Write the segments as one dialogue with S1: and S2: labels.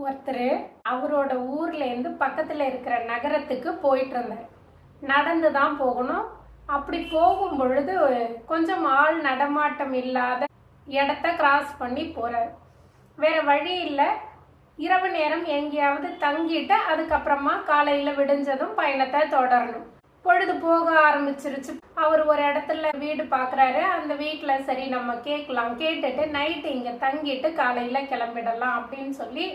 S1: ஒருத்தர் அவரோட ஊர்லேருந்து பக்கத்தில் இருக்கிற நகரத்துக்கு போயிட்டு இருந்தார். நடந்து தான் போகணும். அப்படி போகும் பொழுது கொஞ்சம் ஆள் நடமாட்டம் இல்லாத இடத்த கிராஸ் பண்ணி போகிறார் வேற வழி இல்லை. இரவு நேரம் எங்கேயாவது தங்கிட்டு அதுக்கப்புறமா காலையில் விடிஞ்சதும் பயணத்தை தொடரணும். பொழுது போக ஆரம்பிச்சிருச்சு. அவர் ஒரு இடத்துல வீடு பார்க்குறாரு அந்த வீட்டில் சரி நம்ம கேட்கலாம். கேட்டுட்டு நைட்டு இங்கே தங்கிட்டு காலையில் கிளம்பிடலாம் அப்படின்னு சொல்லி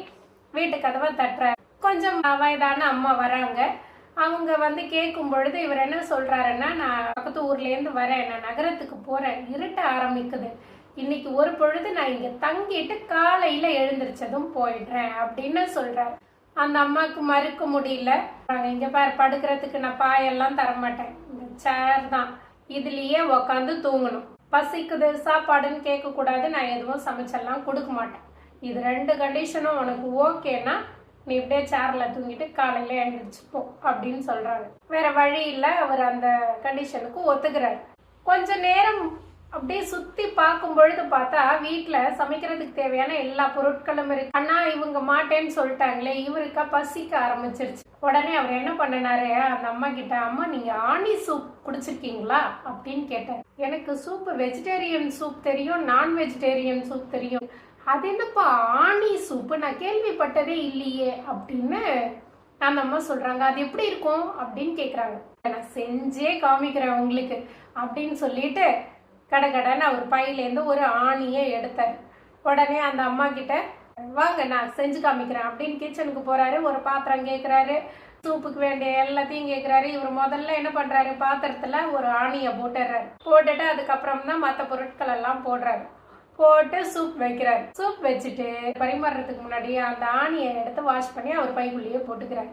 S1: வீட்டு கதவை தட்டுறாரு. கொஞ்சம் வயதான அம்மா வராங்க. அவங்க வந்து கேட்கும் பொழுது இவர் என்ன சொல்றாருன்னா நான் பக்கத்து ஊர்லேருந்து வரேன். நான் நகரத்துக்கு போறேன். இருட்ட ஆரம்பிக்குது. இன்னைக்கு ஒரு பொழுது நான் இங்க தங்கிட்டு காலையில எழுந்திரிச்சதும் போயிடுறேன். அப்படின்னு சொல்றாரு. அந்த அம்மாவுக்கு மறுக்க முடியல. நாங்க இங்க பாரு படுக்கிறதுக்கு நான் பாயெல்லாம் தரமாட்டேன். இந்த சேர் தான். இதுலயே உக்காந்து தூங்கணும். பசிக்குது சாப்பாடுன்னு கேட்க கூடாது நான் எதுவும் சமைச்செல்லாம் கொடுக்க மாட்டேன். இது ரெண்டு கண்டிஷனும் உனக்கு ஓகேனா நீ இப்படியே சேர்ல தூங்கிட்டு காலையில எழுந்திரிச்சுப்போ அப்படின்னு சொல்றாரு வேற வழி இல்ல அவர் அந்த கண்டிஷனுக்கு ஒத்துக்கிறாரு. கொஞ்ச நேரம் அப்படியே சுத்தி பார்க்கும் பொழுது பார்த்தா வீட்டில் சமைக்கிறதுக்கு தேவையான எல்லா பொருட்களும் இருக்கு. ஆனால் இவங்க மாட்டேன்னு சொல்லிட்டாங்களே இவருக்கா பசிக்க ஆரம்பிச்சிருச்சு. உடனே அவர் என்ன பண்ணினாரு? அந்த அம்மா கிட்ட அம்மா நீங்க ஆணி சூப் குடிச்சிருக்கீங்களா? அப்படின்னு கேட்டார். எனக்கு சூப் வெஜிடேரியன் சூப் தெரியும் நான் வெஜிடேரியன் சூப் தெரியும். அது என்னப்பா ஆணி சூப்பு நான் கேள்விப்பட்டதே இல்லையே அப்படின்னு அந்த அம்மா சொல்றாங்க. அது எப்படி இருக்கும் அப்படின்னு கேக்குறாங்க. நான் செஞ்சே காமிக்கிறேன் உங்களுக்கு அப்படின்னு சொல்லிட்டு கடகடன்னு அவர் பையிலேருந்து ஒரு ஆணியை எடுத்தார். உடனே அந்த அம்மா கிட்ட வாங்க நான் செஞ்சு காமிக்கிறேன் அப்படின்னு கிச்சனுக்கு போறாரு. ஒரு பாத்திரம் கேட்குறாரு சூப்புக்கு வேண்டிய எல்லாத்தையும் கேட்குறாரு இவர் முதல்ல என்ன பண்றாரு? பாத்திரத்துல ஒரு ஆணியை போட்டுடுறாரு. போட்டுட்டு அதுக்கப்புறம் தான் மற்ற பொருட்கள் எல்லாம் போடுறாரு. போட்டு சூப் வைக்கிறார். சூப் வச்சுட்டு பரிமாறுறதுக்கு முன்னாடி அந்த ஆணியை எடுத்து வாஷ் பண்ணி அவர் பைக்குள்ளேயே போட்டுக்கிறாரு.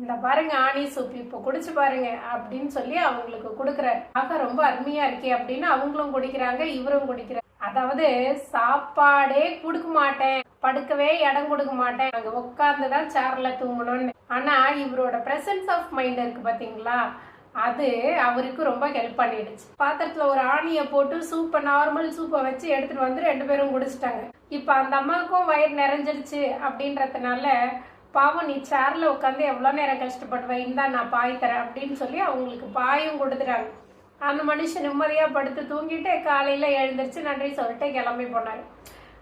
S1: இந்த பாருங்க ஆணி சூப் இப்போ குடிச்சு பாருங்க அப்படின்னு சொல்லி அவங்களுக்கு கொடுக்குறாரு. ஆக ரொம்ப அருமையா இருக்கே அப்படின்னு அவங்களும் குடிக்கிறாங்க இவரும் குடிக்கிறார். அதாவது சாப்பாடே கொடுக்க மாட்டேன். படுக்கவே இடம் கொடுக்க மாட்டேன். அங்க உட்கார்ந்து தான் சேர்ல தூங்கணும்னு. ஆனா இவரோட பிரசன்ஸ் ஆஃப் மைண்ட் இருக்கு பாத்தீங்களா? அது அவருக்கு ரொம்ப ஹெல்ப் பண்ணிடுச்சு. பாத்திரத்துல ஒரு ஆணியை போட்டு சூப்பை நார்மல் சூப்பை வச்சு எடுத்துட்டு வந்து ரெண்டு பேரும் குடிச்சிட்டாங்க. இப்ப அந்த அம்மாவுக்கும் வயிறு நிறைஞ்சிருச்சு அப்படின்றதுனால பாவம் நீ சேர்ல உட்காந்து எவ்வளவு நேரம் கஷ்டப்படுவேன் இந்தா நான் பாய் தரேன் அப்படின்னு சொல்லி அவங்களுக்கு பாயும் கொடுத்துட்டாங்க. அந்த மனுஷன் நிம்மதியா படுத்து தூங்கிட்டு காலையில எழுந்திரிச்சு நன்றி சொல்லிட்டு கிளம்பி போனாரு.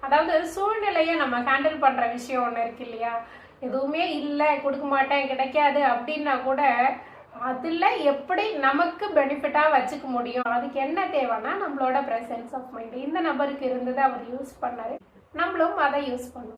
S1: அதாவது சூழ்நிலையை நம்ம ஹேண்டில் பண்ற விஷயம் ஒன்று இருக்கு இல்லையா? எதுவுமே இல்லை கொடுக்க மாட்டேன் கிடைக்காது அப்படின்னா கூட அதில் எப்படி நமக்கு பெனிஃபிட்டாக வச்சுக்க முடியும்? அதுக்கு என்ன தேவைன்னா நம்மளோட ப்ரெசன்ஸ் ஆஃப் மைண்ட் இந்த நபருக்கு இருந்தது அவர் யூஸ் பண்ணார். நம்மளும் அதை யூஸ் பண்ணும்